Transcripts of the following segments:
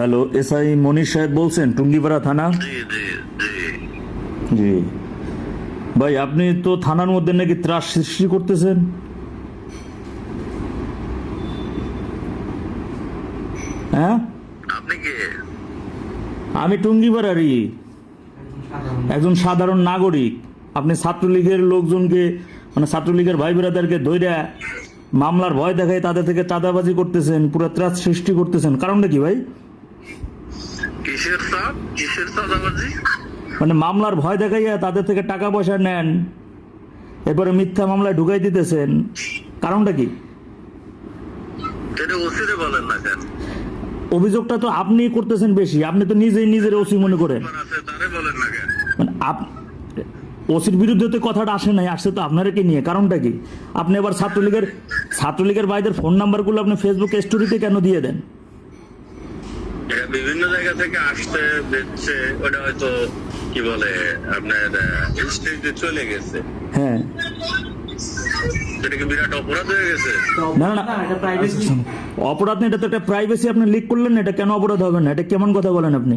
Hello SI মনির সাহেব বলছেন টুঙ্গিপাড়া থানা? জি ভাই আপনি তো থানার মধ্যে নাকি ত্রাস সৃষ্টি করতেছেন? হ্যাঁ? আপনি কে? আমি টুঙ্গিপাড়ারই। একজন সাধারণ নাগরিক। আপনি ছাত্রলীগের লোকজনকে মানে ছাত্রলীগের ভাই বোনেদেরকে ধৈর্য মামলার ভয় দেখায় তাদের থেকে চাঁদাবাজি করতেছেন পুরো ত্রাস সৃষ্টি করতেছেন। কারণটা কি ভাই? কিসের সাপ? কিসের চাঁদাবাজি মানে মামলার ভয় দেখাইয়া তাদের থেকে টাকা পয়সা নেন এরপরে মিথ্যা মামলায় ঢুকাই দিতেছেন। কারণটা কি? বলেন না কেন? অভিযোগটা তো আপনি করতেছেন বেশি আপনি তো নিজেই নিজের ওসি মনে করেন। মানে ওসির বিরুদ্ধে তো কথাটা আসে নাই আসছে তো আপনারাকে নিয়ে। কারণটা কি? আপনি এবার ছাত্রলীগের ছাত্রলীগের ভাইদের ফোন নাম্বারগুলো আপনি ফেসবুক স্টোরিতে কেন দিয়ে দেন? বিভিন্ন জায়গা থেকে আসছে দেখছে ওটা হয়তো কি বলে আপনার চলে গেছে। হ্যাঁ। এটা অপরাধ না না না অপরাধ না এটা তো একটা প্রাইভেসি আপনি লিক করলেন এটা কেন অপরাধ হবে না? এটা কেমন কথা বলেন আপনি?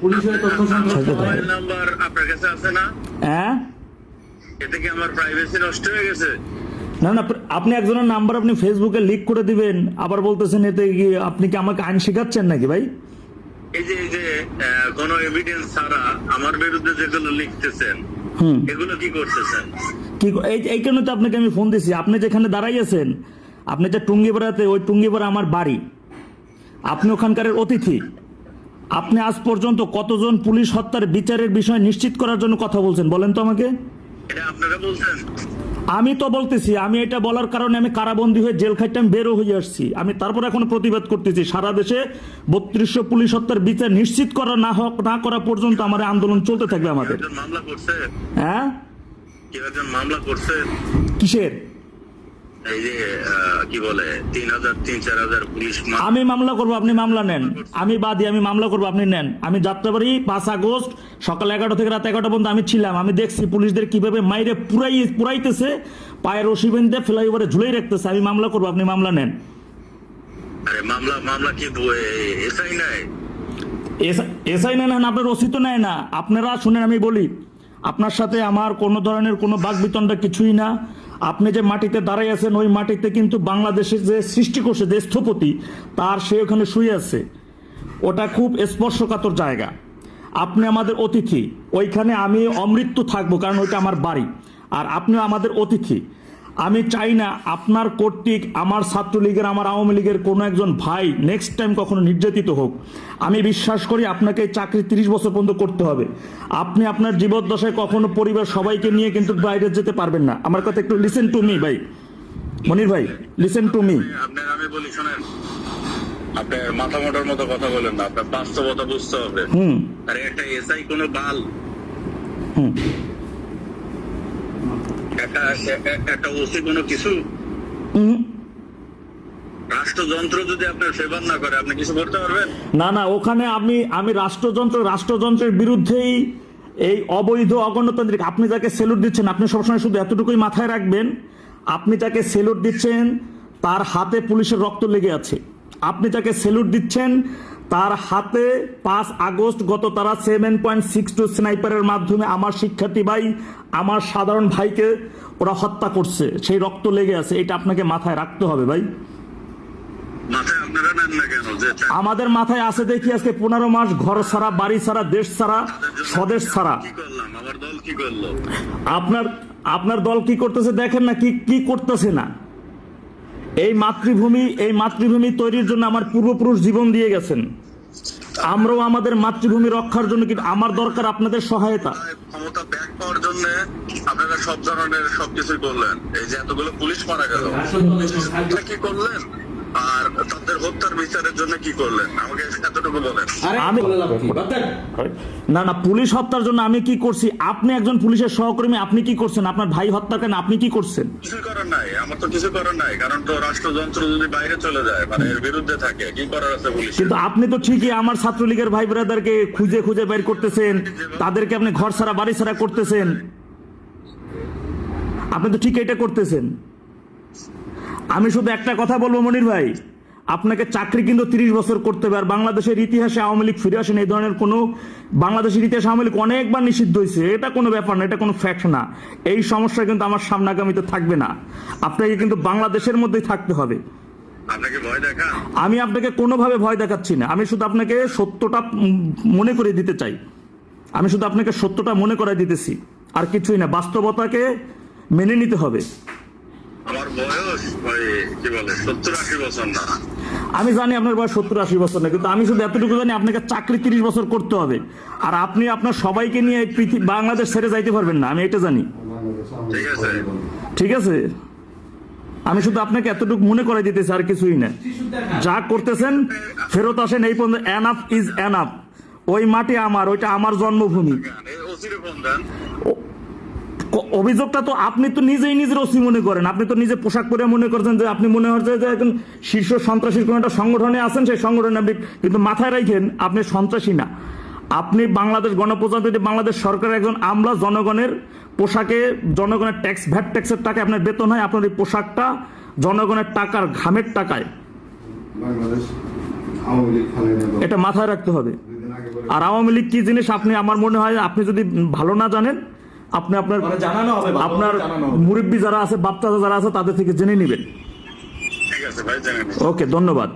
পুলিশের তথ্য আচ্ছা, মোবাইল নাম্বার আপনার কাছে আছে না? হ্যাঁ? এতে কি আমার প্রাইভেসি নষ্ট হয়ে গেছে? না না আপনি একজনের নাম্বার আপনি ফেসবুকে লিক করে দিবেন আবার বলতেছেন এতে কি আপনি কি আমাকে আইন শেখাচ্ছেন নাকি ভাই? এই যে এই যে কোনো এভিডেন্স ছাড়া আমার বিরুদ্ধে যেগুলো লিখতেছেন হুম। এগুলো কি করতেছেন? কি এই এই কারণে তো আপনাকে আমি ফোন দিছি। আপনি যেখানে দাঁড়াইয়েছেন আপনি যে টুঙ্গিপাড়াতে ওই টুঙ্গিপাড়া আমার বাড়ি আপনি ওখানকার অতিথি আপনি আজ পর্যন্ত কতজন পুলিশ হত্যার বিচারের বিষয় নিশ্চিত করার জন্য কথা বলছেন বলেন তো আমাকে। এটা আপনারা বলছেন? আমি তো বলতেছি আমি এটা বলার কারণে আমি কারাবন্দী হয়ে জেল খাইতে আমি বেরো হয়ে আসছি। আমি তারপর এখন প্রতিবাদ করতেছি। সারা দেশে বত্রিশশো পুলিশ হত্যার বিচার নিশ্চিত করা না হোক না করা পর্যন্ত আমার আন্দোলন চলতে থাকবে আমাদের। হ্যাঁ? কিসের? আমি মামলা করব আপনি মামলা নেন। আমি বাদী আমি মামলা করব আপনি নেন। আমি যাত্রাবাড়ি পাঁচ আগস্ট সকাল এগারোটা থেকে রাত এগারোটা পর্যন্ত আমি ছিলাম। আমি দেখছি পুলিশদের কীভাবে মাইরে পুরাই পুরাইতেছে। পায়ের রশি বেঁধে ফ্লাইওভারে ঝুলেই রাখতেছে। আমি মামলা করব আপনি মামলা নেন। আরে মামলা মামলা কি এসআই নাই? এসআই নেন না আপনার রসিদ নেয় না। আপনারা শুনেন আমি বলি আপনার সাথে আমার কোনো ধরনের কোনো বাকবিতণ্ডা কিছুই না। আপনি যে মাটিতে দাঁড়াই আছেন, ওই মাটিতে কিন্তু বাংলাদেশের যে সৃষ্টি করছে যে স্থপতি, তার সে ওখানে শুয়ে আছে। ওটা খুব স্পর্শকাতর জায়গা। আপনি আমাদের অতিথি, ওইখানে আমি অমৃত্যু থাকব, কারণ ওইটা আমার বাড়ি। আর আপনিও আমাদের অতিথি। আমি চাই না আপনার কর্তৃক আমার ছাত্রলীগের আমার আওয়ামী লীগের কোনো একজন ভাই নেক্সট টাইম কখনো নির্যাতিত হোক। আমি বিশ্বাস করি আপনাকে চাকরি তিরিশ বছর পর্যন্ত করতে হবে। আপনি আপনার জীবদ্দশায় কখনো পরিবার সবাইকে নিয়ে কিন্তু বাইরে যেতে পারবেন না। আমার কথা একটু লিসেন টু মি ভাই। মনির ভাই লিসেন টু মি আপনার আমি বলি শোনেন। আপনার মাথা মোটার মতো কথা বলেন না। আপনার বাস্তবতা বুঝতে হবে। হুম। আরে একটা এসআই কোনো বাল। হুম। একটা একটা ওসি কোনো কিছু? রাষ্ট্রযন্ত্র যদি আপনার ফেভার না করে আপনি কিছু করতে পারবেন? না না ওখানে আমি আমি রাষ্ট্রযন্ত্র রাষ্ট্রযন্ত্রের বিরুদ্ধেই এই অবৈধ অগণতান্ত্রিক আপনি যাকে সেলুট দিচ্ছেন আপনি সবসময় শুধু এতটুকুই মাথায় রাখবেন আপনি যাকে সেলুট দিচ্ছেন তার হাতে পুলিশের রক্ত লেগে আছে। আপনি যাকে সেলুট দিচ্ছেন তার হাতে পাঁচ আগস্ট গত তারা সেভেন পয়েন্ট সিক্স টু স্নাইপারের মাধ্যমে আমার শিক্ষার্থী ভাই আমার সাধারণ ভাইকে ওরা হত্যা করছে। সেই রক্ত লেগে আছে এটা আপনাকে মাথায় রাখতে হবে ভাই। আমাদের মাথায় আছে দেখি আজকে পনেরো মাস ঘর ছাড়া বাড়ি ছাড়া দেশ ছাড়া স্বদেশ ছাড়া। আপনার আপনার দল কি করতেছে দেখেন না কি কি করতেছে না। এই মাতৃভূমি এই মাতৃভূমি তৈরির জন্য আমার পূর্বপুরুষ জীবন দিয়ে গেছেন। আমরাও আমাদের মাতৃভূমি রক্ষার জন্য কিন্তু আমার দরকার আপনাদের সহায়তা। ক্ষমতা ব্যাক পাওয়ার জন্য আপনারা সব ধরনের সবকিছু করলেন। এই যে এতগুলো পুলিশ মারা গেল। কি করলেন? আর তাদের হত্যার বিচারের জন্য কি করলেন? আমাকে এতটুকু বলেন। আমি-। না না পুলিশ হত্যার জন্য আমি কি করছি? আপনি একজন পুলিশের সহকর্মী আপনি কি করছেন? আপনার ভাই হত্যা কেন আপনি কি করছেন? কিছু করার নাই আমার তো কিছু করার নাই কারণ তো রাষ্ট্রযন্ত্র যদি বাইরে চলে যায় মানে এর বিরুদ্ধে থাকে কি করার আছে পুলিশ কিন্তু আপনি তো ঠিকই আমার ছাত্রলীগের ভাই ব্রাদারকে খুঁজে খুঁজে বের করতেছেন তাদেরকে আপনি ঘর ছাড়া বাড়ি ছাড়া করতেছেন। আপনি তো ঠিক এটা করতেছেন। আমি শুধু একটা কথা বলব মনির ভাই। আপনাকে চাকরি কিন্তু তিরিশ বছর করতে হবে। আর বাংলাদেশের ইতিহাসে আওয়ামী লীগ ফিরে আসেন এই ধরনের কোনো বাংলাদেশের ইতিহাসে আওয়ামী লীগ অনেকবার নিষিদ্ধ হয়েছে। এটা কোনো ব্যাপার না এটা কোনো ফ্যাক্ট না। এই সমস্যা কিন্তু আমার সামনে আগামীতে থাকবে না। আপনাকে কিন্তু বাংলাদেশের মধ্যেই থাকতে হবে। আমি আপনাকে কোনোভাবে ভয় দেখাচ্ছি না। আমি শুধু আপনাকে সত্যটা মনে করে দিতে চাই। আমি শুধু আপনাকে সত্যটা মনে করে দিতেছি। আর কিছুই না বাস্তবতাকে মেনে নিতে হবে। আমার বয়স কি বলে সত্তর আশি বছর না। আমি জানি আপনার বয়স সত্তর আশি বছর না কিন্তু আমি শুধু এতটুকু জানি আপনাকে চাকরি তিরিশ বছর করতে হবে। আর আপনি আপনার সবাইকে নিয়ে বাংলাদেশ ছেড়ে যাইতে পারবেন না আমি এটা জানি। ঠিক আছে। আমি শুধু আপনাকে এতটুকু মনে করে দিতেছি আর কিছুই না। যা করতেছেন ফেরত আসেন এই পর্যন্ত এনাফ ইজ এনাফ ওই মাটি আমার ওইটা আমার জন্মভূমি ওসিরে ফোন দেন ও- ক- অভিযোগটা তো আপনি তো নিজেই নিজের ওসি মনে করেন। আপনি তো নিজে পোশাক পরে মনে করছেন যে আপনি মনে হচ্ছে যে একজন শীর্ষ সন্ত্রাসীর কোনো একটা সংগঠনে আছেন সেই সংগঠনে আপনি কিন্তু মাথায় রাখেন আপনি সন্ত্রাসী না। আপনি বাংলাদেশ গণপ্রজাতন্ত্রী বাংলাদেশ সরকারের একজন আমলা জনগণের পোশাকে জনগণের ট্যাক্স ভ্যাট ট্যাক্সের টাকায় আপনার বেতন হয় আপনার এই পোশাকটা জনগণের টাকার ঘামের টাকায়। এটা মাথায় রাখতে হবে। আর আওয়ামী লীগ কি জিনিস আপনি আমার মনে হয় আপনি যদি ভালো না জানেন আপনি আপনার মানে জানানো হবে, আপনার মুরব্বী যারা আছে বাপ যারা আছে তাদের থেকে জেনে নেবেন। ঠিক আছে ভাই জানেন ওকে ধন্যবাদ।